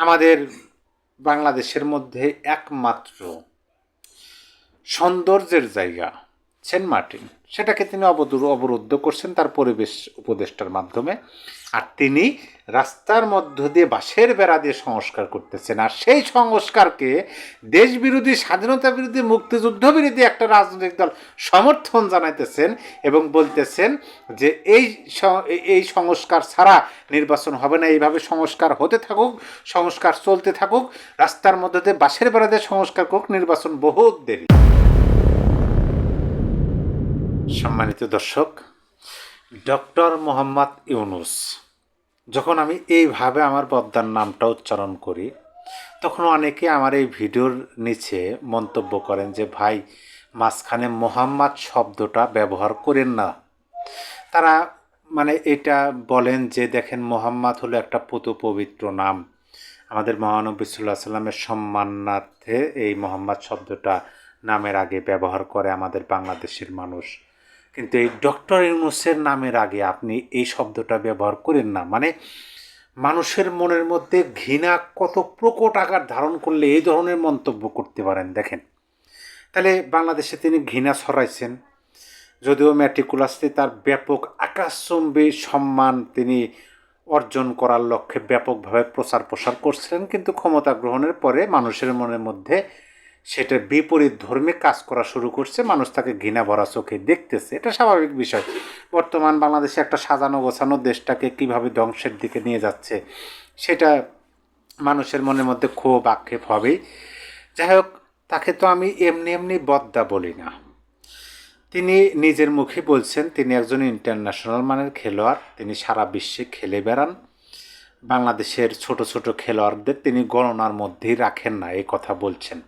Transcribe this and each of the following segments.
আমাদের বাংলাদেশের মধ্যে একমাত্র সৌন্দর্যের জায়গা। সেন্ট মার্টিন। সেটাকে তিনি অবদূর অবরুদ্ধ করছেন তার পরিবেশ উপদেষ্টার মাধ্যমে। আর তিনি রাস্তার মধ্য দিয়ে বাঁশের বেড়া দিয়ে সংস্কার করতেছেন। আর সেই সংস্কারকে দেশ বিরোধী স্বাধীনতা বিরোধী, মুক্তিযুদ্ধ বিরোধী একটা রাজনৈতিক দল সমর্থন জানাইতেছেন এবং বলতেছেন যে এই এই সংস্কার ছাড়া নির্বাচন হবে না। এইভাবে সংস্কার হতে থাকুক, সংস্কার চলতে থাকুক, রাস্তার মধ্যে দিয়ে বাঁশের বেড়া দিয়ে সংস্কার করুক, নির্বাচন বহুত দেরি। সম্মানিত দর্শক, ডক্টর মোহাম্মদ ইউনুস, যখন আমি এইভাবে আমার পদ্মার নামটা উচ্চারণ করি, তখন অনেকে আমার এই ভিডিওর নিচে মন্তব্য করেন যে, ভাই, মাঝখানে মোহাম্মদ শব্দটা ব্যবহার করেন না। তারা মানে এটা বলেন যে, দেখেন, মোহাম্মদ হলো একটা পুতু পবিত্র নাম। আমাদের মহানবী সাল্লাহ সাল্লামের সম্মানার্থে এই মোহাম্মদ শব্দটা নামের আগে ব্যবহার করে আমাদের বাংলাদেশের মানুষ। কিন্তু এই ডক্টর ইউনুসের নামের আগে আপনি এই শব্দটা ব্যবহার করেন না। মানে মানুষের মনের মধ্যে ঘৃণা কত প্রকট আকার ধারণ করলে এই ধরনের মন্তব্য করতে পারেন, দেখেন। তাহলে বাংলাদেশে তিনি ঘৃণা ছড়াইছেন, যদিও ম্যাট্রিকুলাসে তার ব্যাপক আকাশচম্বী সম্মান তিনি অর্জন করার লক্ষ্যে ব্যাপকভাবে প্রচার প্রসার করছিলেন, কিন্তু ক্ষমতা গ্রহণের পরে মানুষের মনের মধ্যে সেটা বিপরীত ধর্মে কাজ করা শুরু করছে, মানুষ তাকে ঘৃণা ভরা চোখে দেখতেছে। এটা স্বাভাবিক বিষয়। বর্তমান বাংলাদেশে একটা সাজানো গোছানো দেশটাকে কীভাবে ধ্বংসের দিকে নিয়ে যাচ্ছে, সেটা মানুষের মনের মধ্যে ক্ষোভ আক্ষেপ হবেই। যাই হোক, তাকে তো আমি এমনি এমনি বদ্দা বলি না। তিনি নিজের মুখে বলছেন, তিনি একজন ইন্টারন্যাশনাল মানের খেলোয়াড়, তিনি সারা বিশ্বে খেলে বেড়ান। বাংলাদেশের ছোট ছোট খেলোয়াড়দের তিনি গণনার মধ্যেই রাখেন না, এই কথা বলছেন।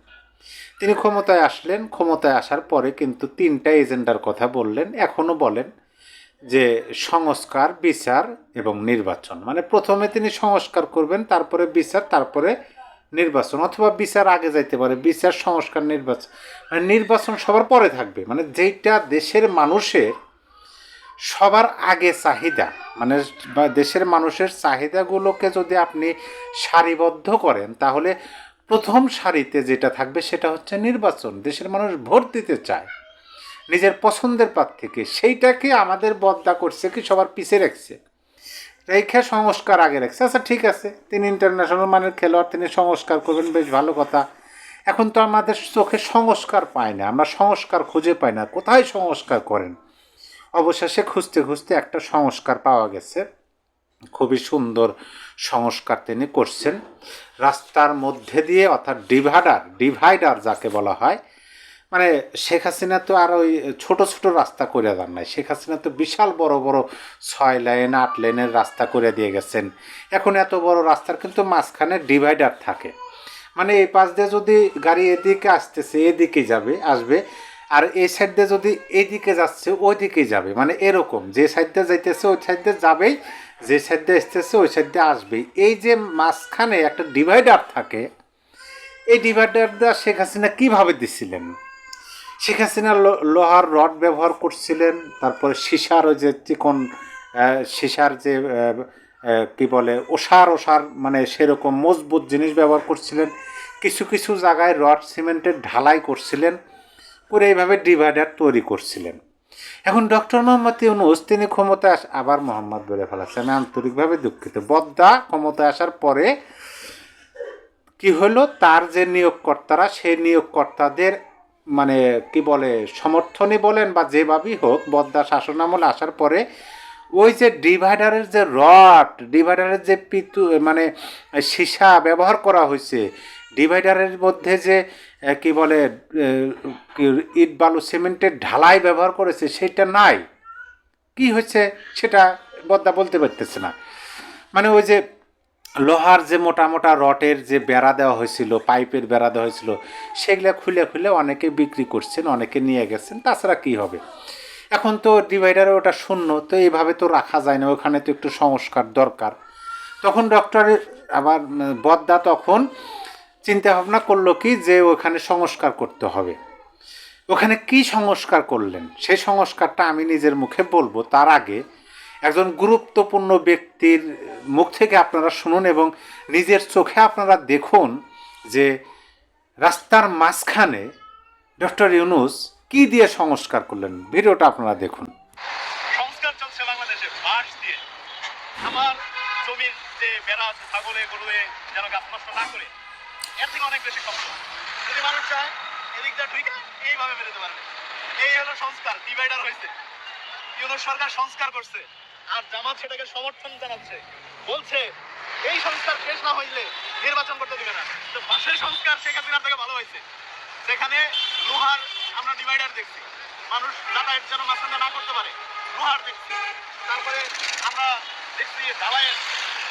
তিনি ক্ষমতায় আসলেন, ক্ষমতায় আসার পরে কিন্তু তিনটা এজেন্ডার কথা বললেন এখনও বলেন যে সংস্কার, বিচার এবং নির্বাচন। মানে প্রথমে তিনি সংস্কার করবেন, তারপরে বিচার, তারপরে নির্বাচন অথবা বিচার আগে যাইতে পারে। বিচার, সংস্কার, নির্বাচন। মানে নির্বাচন সবার পরে থাকবে। মানে যেইটা দেশের মানুষের সবার আগে চাহিদা মানে দেশের মানুষের চাহিদাগুলোকে যদি আপনি সারিবদ্ধ করেন, তাহলে প্রথম সারিতে যেটা থাকবে সেটা হচ্ছে নির্বাচন। দেশের মানুষ ভোট দিতে চায়। নিজের পছন্দের প্রার্থীকে। সেইটাকে আমাদের বদলা করছে কি সবার পিছে রাখছে। রেখে সংস্কার আগে রাখছে। আচ্ছা ঠিক আছে। তিনি ইন্টারন্যাশনাল মানের খেলোয়াড়, তিনি সংস্কার করবেন, বেশ ভালো কথা। এখন তো আমাদের চোখে সংস্কার পায় না। আমরা সংস্কার খুঁজে পাই না। কোথায় সংস্কার করেন? অবশেষে খুঁজতে খুঁজতে একটা সংস্কার পাওয়া গেছে। খুবই সুন্দর সংস্কার তিনি করছেন। রাস্তার মধ্যে দিয়ে অর্থাৎ ডিভাইডার ডিভাইডার যাকে বলা হয় মানে শেখ হাসিনা তো আর ওই ছোট ছোট রাস্তা করে দেন নাই। শেখ হাসিনা তো বিশাল বড় বড় ছয় লাইন, আট লাইনের রাস্তা করে দিয়ে গেছেন। এখন এত বড় রাস্তার কিন্তু মাঝখানে ডিভাইডার থাকে। মানে এই পাশ দিয়ে যদি গাড়ি এদিকে আসতেছে, এদিকে যাবে, আসবে আর এই সাইড দিয়ে যদি এইদিকে যাচ্ছে ওই দিকে যাবে। মানে এরকম, যে সাইড দিয়ে যাইতেছে, ওই সাইড দিয়ে যাবেই, যে সাইড দিয়ে আসতেছে, ওই সাইড দিয়ে আসবেই। এই যে মাঝখানে একটা ডিভাইডার থাকে, এই ডিভাইডারটা শেখ হাসিনা কীভাবে দিছিলেন? শেখ হাসিনা লোহার রড ব্যবহার করছিলেন, তারপরে সীসার ওই যে চিকন সিসার যে কি বলে, ওষার ওষার মানে সেরকম মজবুত জিনিস ব্যবহার করছিলেন। কিছু কিছু জায়গায় রড, সিমেন্টের ঢালাই করছিলেন। করে এইভাবে ডিভাইডার তৈরি করছিলেন। এখন ডক্টর মোহাম্মদ ইউনুস, তিনি ক্ষমতায় আস আবার মোহাম্মদ বলে ফেলাচ্ছে আমি আন্তরিকভাবে দুঃখিত। বদ্দা ক্ষমতায় আসার পরে কি হলো? তার যে নিয়োগকর্তারা, সেই নিয়োগকর্তাদের মানে কি বলে, সমর্থনই বলেন বা যেভাবেই হোক, বদ্দা শাসনামলে আসার পরে ওই যে ডিভাইডারের যে রড, ডিভাইডারের যে পিতু মানে সীসা ব্যবহার করা হয়েছে ডিভাইডারের মধ্যে যে কি বলে ইট বালু সিমেন্টের ঢালাই ব্যবহার করেছে, সেটা নাই। কি হচ্ছে সেটা বদ্দা বলতে পারতেছে না। মানে ওই যে লোহার যে মোটা মোটা রটের যে বেড়া দেওয়া হয়েছিল, পাইপের বেড়া দেওয়া হয়েছিল, সেগুলো খুলে খুলে অনেকে বিক্রি করছেন, অনেকে নিয়ে গেছেন, তাছাড়া কি হবে? এখন তো ডিভাইডারে ওটা শূন্য, তো এইভাবে তো রাখা যায় না, ওখানে তো একটু সংস্কার দরকার। তখন ডক্টরের আবার বদ্দা তখন চিন্তা ভাবনা করল কি যে ওখানে সংস্কার করতে হবে। ওখানে কি সংস্কার করলেন? সেই সংস্কারটা আমি নিজের মুখে বলব। তার আগে একজন গুরুত্বপূর্ণ ব্যক্তির মুখ থেকে আপনারা শুনুন এবং নিজের চোখে আপনারা দেখুন যে রাস্তার মাঝখানে ডক্টর ইউনুস কি দিয়ে সংস্কার করলেন। ভিডিওটা আপনারা দেখুন। সংস্কার চলছে বাংলাদেশে, বাঁশ দিয়ে। আমার জমির যে বেড়া আছে, ছাগলে, গরুয়ে যেন গাছ নষ্ট না করে এর থেকে অনেক বেশি কষ্ট যদি মানুষ চায় এদিকটা ঢুকে এইভাবে বেরোতে পারবে। এই হলো সংস্কার ডিভাইডার হয়েছে ইউনো সরকার সংস্কার করছে। আর জামাত সেটাকে সমর্থন জানাচ্ছে। বলছে, এই সংস্কার শেষ না হইলে নির্বাচন করতে দিবে না। তো বাসের সংস্কার শেখ হাসিনার থেকে ভালো হয়েছে সেখানে লোহার আমরা ডিভাইডার দেখছি। মানুষ যাতায়াত যেন মাঝখানে না করতে পারে, লোহার দেখছি। তারপরে আমরা দেখছি ঢালাইয়ের,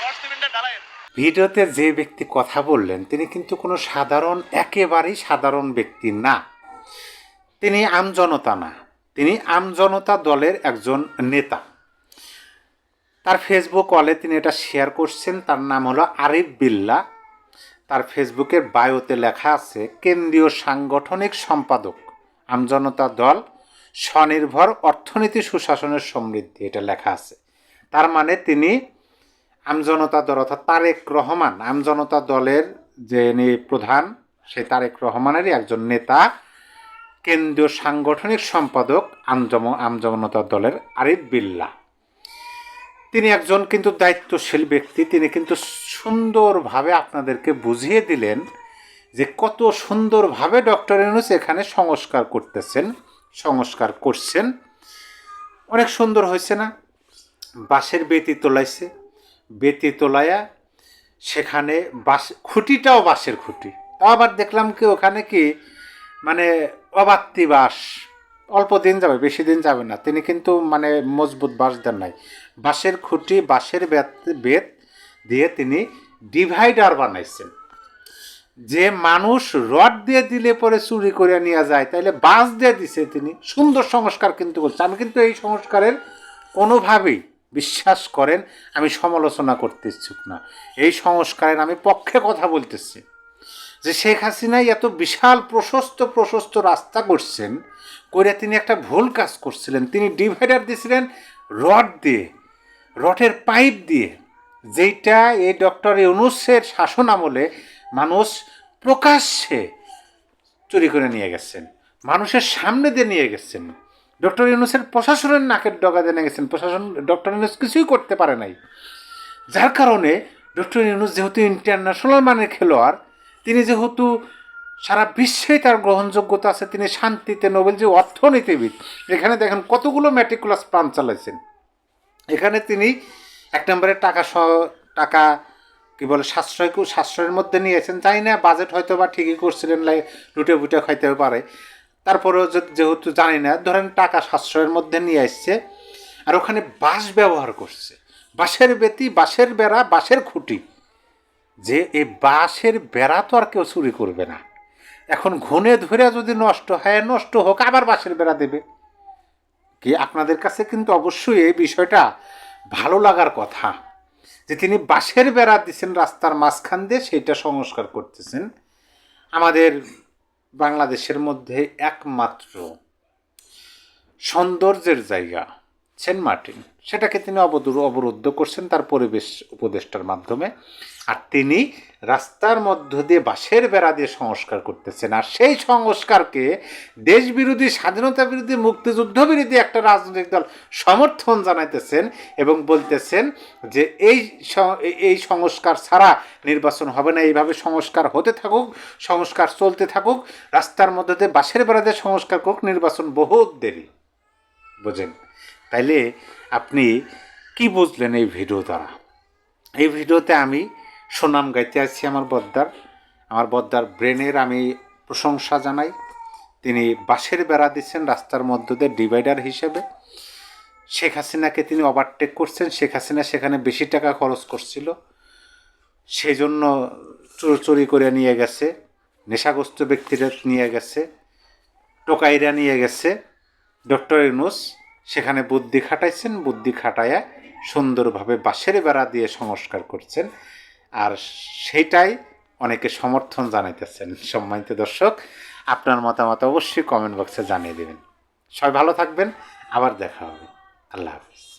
রড সিমেন্টের ঢালাইয়ের ভিডিওতে যে ব্যক্তি কথা বললেন, তিনি কিন্তু কোনো সাধারণ, একেবারেই সাধারণ ব্যক্তি না। তিনি আমজনতা না। তিনি আমজনতা দলের একজন নেতা। তার ফেসবুক ওয়ালে তিনি এটা শেয়ার করছেন, তার নাম হলো আরিফ বিল্লা। তার ফেসবুকের বায়োতে লেখা আছে, কেন্দ্রীয় সাংগঠনিক সম্পাদক আমজনতা দল, স্বনির্ভর অর্থনীতি সুশাসনের সমৃদ্ধি। এটা লেখা আছে। তার মানে তিনি আমজনতা দল অর্থাৎ তারেক রহমান আমজনতা দলের যে প্রধান, সেই তারেক রহমানেরই একজন নেতা, কেন্দ্রীয় সাংগঠনিক সম্পাদক আমজম আমজনতা দলের আরিফ বিল্লা। তিনি একজন কিন্তু দায়িত্বশীল ব্যক্তি। তিনি কিন্তু সুন্দরভাবে আপনাদেরকে বুঝিয়ে দিলেন যে কত সুন্দরভাবে ডক্টর ইউনুস এখানে সংস্কার করতেছেন, সংস্কার করছেন। অনেক সুন্দর হয়েছে না? বাঁশের বেতি তোলাইছে। বেতি তোলায়া সেখানে বাঁশ খুঁটিটাও বাঁশের খুঁটি। আবার দেখলাম কি, ওখানে কি মানে অবাত্তি বাঁশ অল্প দিন যাবে, বেশি দিন যাবে না। তিনি কিন্তু মানে মজবুত বাঁশ দেন নাই। বাঁশের খুঁটি বাঁশের বেত বেত দিয়ে তিনি ডিভাইডার বানাইছেন। যে মানুষ রড দিয়ে দিলে পরে চুরি করে নিয়ে যায়, তাইলে বাঁশ দিয়ে দিছে তিনি। সুন্দর সংস্কার কিন্তু করছে। আমি কিন্তু এই সংস্কারের কোনোভাবেই বিশ্বাস করেন, আমি সমালোচনা করতে ইচ্ছুক না। এই সংস্কারের আমি পক্ষে কথা বলতেছি। যে শেখ হাসিনাই এত বিশাল প্রশস্ত প্রশস্ত রাস্তা করছেন করে তিনি একটা ভুল কাজ করছিলেন। তিনি ডিভাইডার দিয়েছিলেন রড দিয়ে, রডের পাইপ দিয়ে, যেইটা এই ডক্টর ইউনুসের শাসন আমলে মানুষ প্রকাশ্যে চুরি করে নিয়ে গেছেন, মানুষের সামনে দিয়ে নিয়ে গেছেন। ডক্টর ইউনুসের প্রশাসনের নাকের ডগা নিয়ে গেছেন প্রশাসন, ডক্টর ইউনুস কিছুই করতে পারে নাই। যার কারণে ডক্টর ইউনুস যেহেতু ইন্টারন্যাশনাল মানের খেলোয়াড়, তিনি যেহেতু সারা বিশ্বেই তার গ্রহণযোগ্যতা আছে, তিনি শান্তিতে নোবেল যে অর্থনীতিবিদ, এখানে দেখেন কতগুলো ম্যাটিকুলাস প্রাণ চালাইছেন। এখানে তিনি এক নম্বরে টাকা সহ টাকা কী বলে, সাশ্রয় সাশ্রয়ের মধ্যে নিয়েছেন। জানি না বাজেট হয়তো বা ঠিকই করছিলেন, লাই লুটে বুটে খাইতে পারে। তারপরেও যেহেতু জানি না, ধরেন টাকা সাশ্রয়ের মধ্যে নিয়ে আসছে, আর ওখানে বাঁশ ব্যবহার করছে। বাঁশের বেতি, বাঁশের বেড়া, বাঁশের খুঁটি। যে এই বাঁশের বেড়া তো আর কেউ চুরি করবে না। এখন ঘুনে ধরে যদি নষ্ট হয়, নষ্ট হোক, আবার বাঁশের বেড়া দেবে। কি আপনাদের কাছে কিন্তু অবশ্যই এই বিষয়টা ভালো লাগার কথা। যে তিনি বাঁশের বেড়া দিচ্ছেন রাস্তার মাঝখান দিয়ে, সেইটা সংস্কার করতেছেন। আমাদের বাংলাদেশের মধ্যে একমাত্র সৌন্দর্যের জায়গা সেন্ট মার্টিন। সেটাকে তিনি অবদূর অবরুদ্ধ করছেন তার পরিবেশ উপদেষ্টার মাধ্যমে। আর তিনি রাস্তার মধ্য দিয়ে বাঁশের বেড়া দিয়ে সংস্কার করতেছেন। আর সেই সংস্কারকে দেশ বিরোধী স্বাধীনতা বিরোধী, মুক্তিযুদ্ধ বিরোধী একটা রাজনৈতিক দল সমর্থন জানাইতেছেন এবং বলতেছেন যে এই এই সংস্কার ছাড়া নির্বাচন হবে না। এইভাবে সংস্কার হতে থাকুক, সংস্কার চলতে থাকুক, রাস্তার মধ্যে দিয়ে বাঁশের বেড়া দিয়ে সংস্কার করুক, নির্বাচন বহুত দেরি। বোঝেন? তাইলে আপনি কি বুঝলেন এই ভিডিও দ্বারা? এই ভিডিওতে আমি সুনাম গাইতে আছি আমার বদ্দার। আমার বদ্দার ব্রেনের আমি প্রশংসা জানাই। তিনি বাঁশের বেড়া দিচ্ছেন রাস্তার মধ্য দিয়ে ডিভাইডার হিসেবে। শেখ হাসিনাকে তিনি ওভারটেক করছেন। শেখ হাসিনা সেখানে বেশি টাকা খরচ করছিল। সেই জন্য চোর চুরি করে নিয়ে গেছে। নেশাগ্রস্ত ব্যক্তিরা নিয়ে গেছে। টোকাইরা নিয়ে গেছে। ডক্টর ইউনুস সেখানে বুদ্ধি খাটাইছেন, বুদ্ধি খাটাইয়া সুন্দরভাবে বাঁশের বেড়া দিয়ে সংস্কার করছেন। আর সেটাই অনেকে সমর্থন জানাইতেছেন। সম্মানিত দর্শক, আপনার মতামত অবশ্যই কমেন্ট বক্সে জানিয়ে দেবেন। সবাই ভালো থাকবেন, আবার দেখা হবে। আল্লাহ হাফিজ।